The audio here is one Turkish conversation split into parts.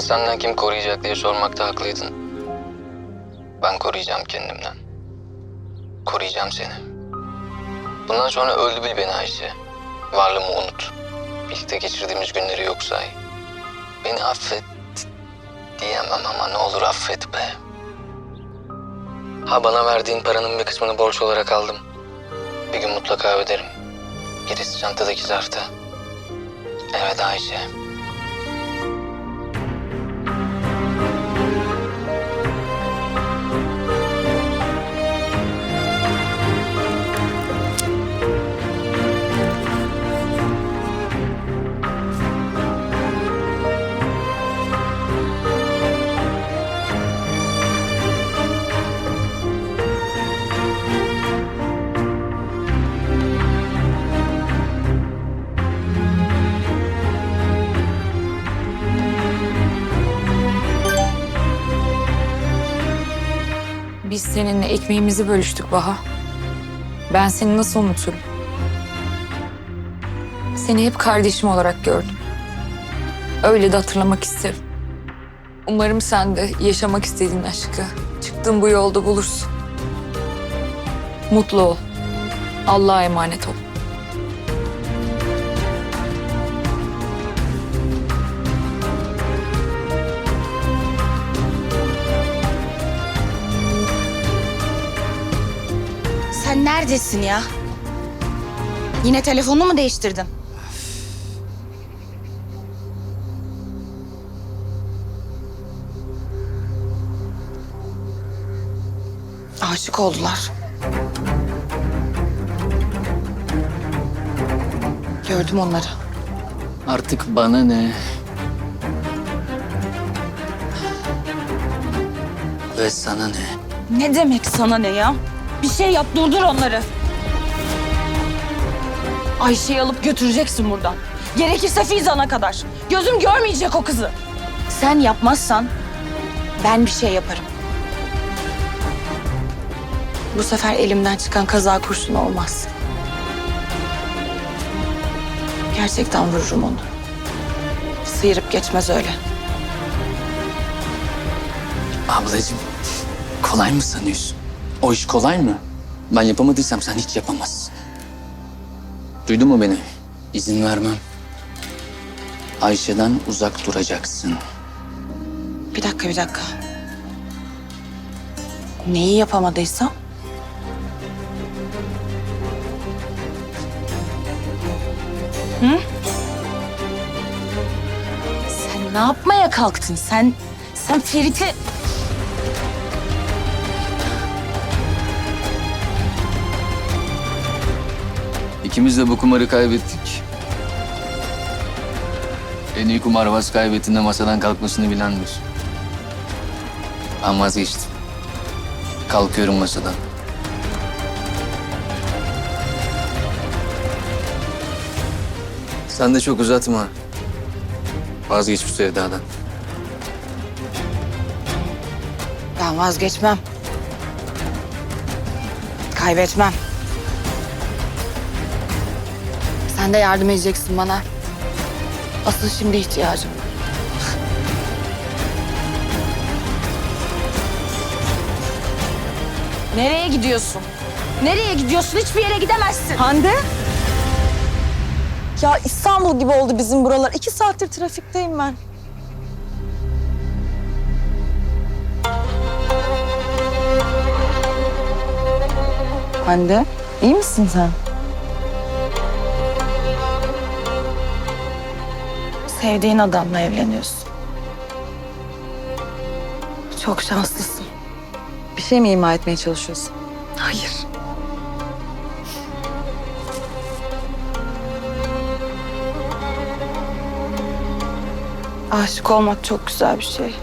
senden kim koruyacak diye sormakta haklıydın. Ben koruyacağım kendimden. Koruyacağım seni. Bundan sonra öldü bil beni Ayşe. Varlığımı unut. Birlikte geçirdiğimiz günleri yok say. Beni affet diyemem ama ne olur affet be. Ha bana verdiğin paranın bir kısmını borç olarak aldım. Bir gün mutlaka öderim. Gerisi çantadaki zarfta. Evet Ayşe. Biz seninle ekmeğimizi bölüştük Baha. Ben seni nasıl unuturum? Seni hep kardeşim olarak gördüm. Öyle de hatırlamak isterim. Umarım sen de yaşamak istediğin aşkı çıktığın bu yolda bulursun. Mutlu ol. Allah'a emanet ol. Sen neredesin ya? Yine telefonunu mu değiştirdin? Aşık oldular. Gördüm onları. Artık bana ne? Ve sana ne? Ne demek sana ne ya? Bir şey yap durdur onları. Ayşe'yi alıp götüreceksin buradan. Gerekirse Fizan'a kadar. Gözüm görmeyecek o kızı. Sen yapmazsan ben bir şey yaparım. Bu sefer elimden çıkan kaza kurşunu olmaz. Gerçekten vururum onu. Sıyırıp geçmez öyle. Ablacığım, kolay mı sanıyorsun? O iş kolay mı? Ben yapamadıysam sen hiç yapamazsın. Duydun mu beni? İzin vermem. Ayşe'den uzak duracaksın. Bir dakika, bir dakika. Neyi yapamadıysam? Hı? Sen ne yapmaya kalktın? Sen, sen Ferit'i... İkimiz de bu kumarı kaybettik. En iyi kumarbaz kaybettiğinde masadan kalkmasını bilendir. Ben vazgeçtim. Kalkıyorum masadan. Sen de çok uzatma. Vazgeç bu sevdadan. Ben vazgeçmem. Kaybetmem. Sen de yardım edeceksin bana. Asıl şimdi ihtiyacım var. Nereye gidiyorsun? Nereye gidiyorsun? Hiçbir yere gidemezsin. Hande? Ya İstanbul gibi oldu bizim buralar. İki saattir trafikteyim ben. Hande, iyi misin sen? Sevdiğin adamla evleniyorsun. Çok şanslısın. Bir şey mi ima etmeye çalışıyorsun? Hayır. Aşık olmak çok güzel bir şey.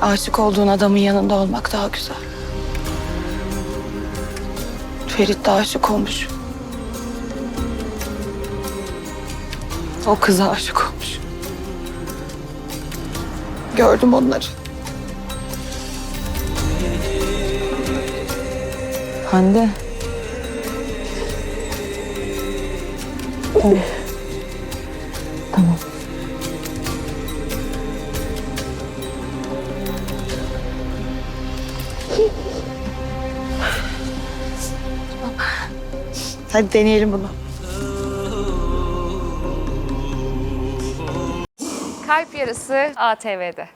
Aşık olduğun adamın yanında olmak daha güzel. Ferit de aşık olmuş. O kıza aşık olmuş. Gördüm onları. Hande. Tamam. tamam. Hadi deneyelim bunu. Kalp Yarısı ATV'de.